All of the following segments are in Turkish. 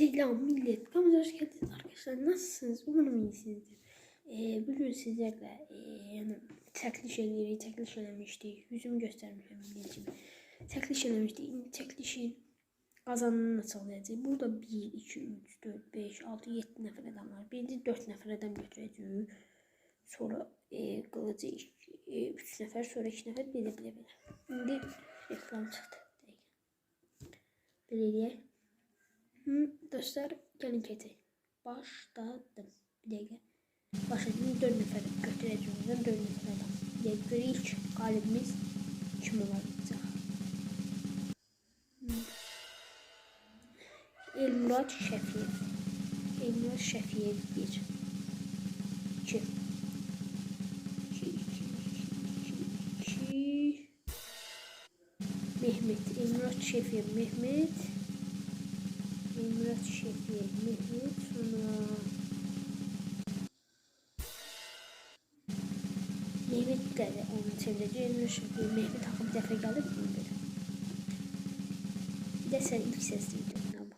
Selam millet. Kanalımıza hoş geldiniz arkadaşlar. Nasılsınız? Umarım iyisinizdir. Ee, bugün sizlerle e, yani çəkiliş eləyirik. Çəkiliş eləmişdik. Yüzümü göstərmişəm millətçimə. Çəkiliş eləmişdik. İndi çəkilişin qazananını açıqlayacağıq. Burada 1, 2, 3, 4, 5, 6, 7 nəfər adam var. Birinci 4 nəfər adam götürəcəyik. Sonra e, qılıcı 3 nəfər, sonra 2 nəfər belə belə belə. İndi reklam çıxdı. Belə eləyək. Hı, dostlar gelin keçək. Başladım. Bir dəqiqə. Başladım. 4 nəfər götürəcəyim. 4 nəfər adam. Bir görək ilk qalibimiz kim olacaq? Hı. Elmurad Şəfiyev. Elmurad Şəfiyev 1 2 2 2 2 Mehmet Elmurad Şəfiyev Mehmet Emret Mehmet, sonra Mehmet de onu çevireceği Emret Şefi, Mehmet hakkı bir defa geldi mi dedi. Bir de sen ilk sesliydin ama.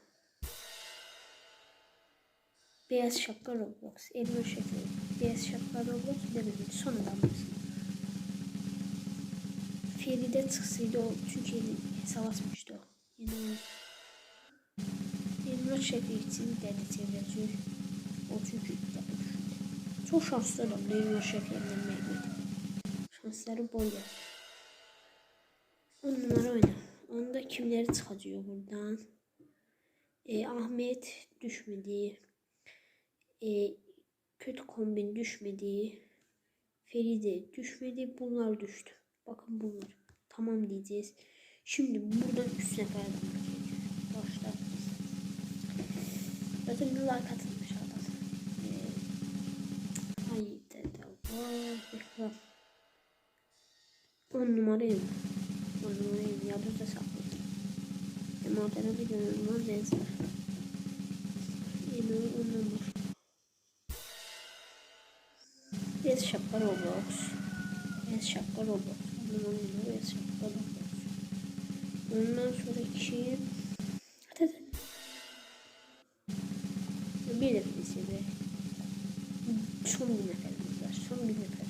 Beyaz şapka Roblox, Emret Şefi, Beyaz şapka Roblox, bir de Mehmet son adamımız. Feride çıksaydı o çünkü hesap atmıştı o. Yeni Şəfiq için dəli çevirəcək. O çünki dəli düşdü. Çox şanslı adamdır Emrah Şəfiqlə Mehmet. Şansları bol. 10 numara oyna. Onda kimleri çıxacaq buradan? E, Ahmet düşmedi. E, kötü kombin düşmedi. Feride düşmedi. Bunlar düştü. Bakın bunlar. Tamam diyeceğiz. Şimdi buradan üst nefer bir like atılmış. Ee, haydi Allah bekle. On numarayım. On numarayım. Yadırda sakladım. Modern bir. Yine on numara. Bez şapka Roblox. Bez şapka Roblox. Numara bez şapka Roblox. Ondan sonra Birisi de. Son bir neferimiz var. Son bir nefer.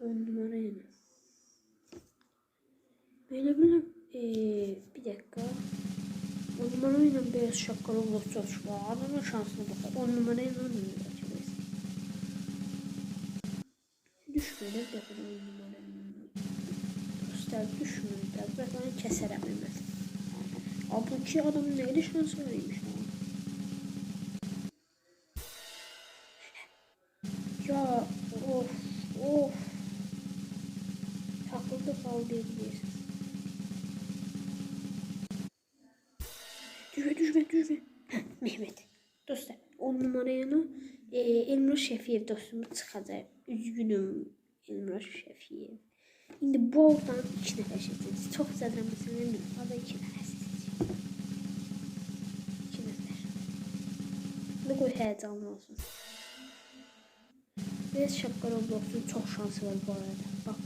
On numara yine. Böyle böyle ee, bir dakika. On numarayla beyaz şapkalı olacak var. Adamın şansına bakar. On numarayla açılır. Düşmedi bir dakika on numarayla. Dostlar düşmüyor biraz. Ben onu keserəm hemen. İki adamın neydi şansı varmış lan. Ya of of. Takıldı kaldı diyebiliriz. Düşme düşme düşme. Mehmet. Dostlar on numarayla e, Elmur Şefiyev dostumuz çıxacaq. Üzgünüm Elmur Şefiyev. İndi bu oradan iki nəfər seçəcək. Çox zədrəməsən emin. Ada iki nəfər seçəcək. İki nəfər. Bu qoy həyəcanlı olsun. Biraz şapka Roblox'un çox şansı var bu arada. Bak.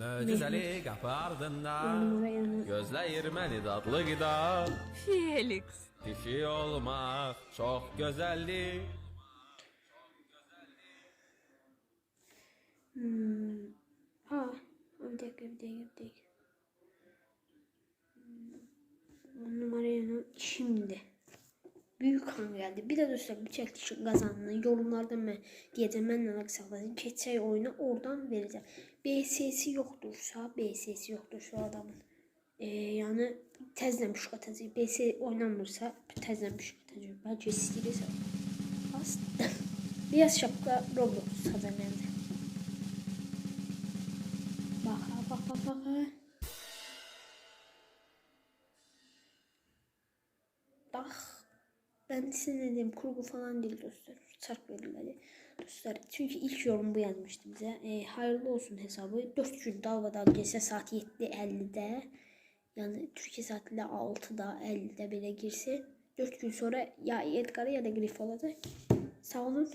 Möcüzeli kapı ardından Gözləyir məni dadlı qida Felix. Dişi olmaq çox gözəllik Hmm. Ha, bir dakika, bir dakika, bir dakika. On numarayla şimdi. Büyük kan geldi. Bir de dostlar bu çekilişin kazanını yorumlarda ben diyeceğim ben neler saklayacağım. Keçey oyunu oradan vereceğim. BS'si yoktursa, BS'si yoktursa adamın. Tezden bir atacak. BS oynanmırsa tezden bir atacak. Belki istəyirsə. Aslında. Beyaz şapka Roblox kazanırdı. Baka baka baka. Bak. Ben size ne diyeyim kurgu falan değil dostlar. Çark verirler. Dostlar çünkü ilk yorum bu yazmıştı bize. E, hayırlı olsun hesabı. 4 gün dalgadan gelse saat 7.50'de yani Türkiye saatiyle 6'da 50'de bile girse 4 gün sonra ya Edgar'a ya da Grif olacak. Sağ olun.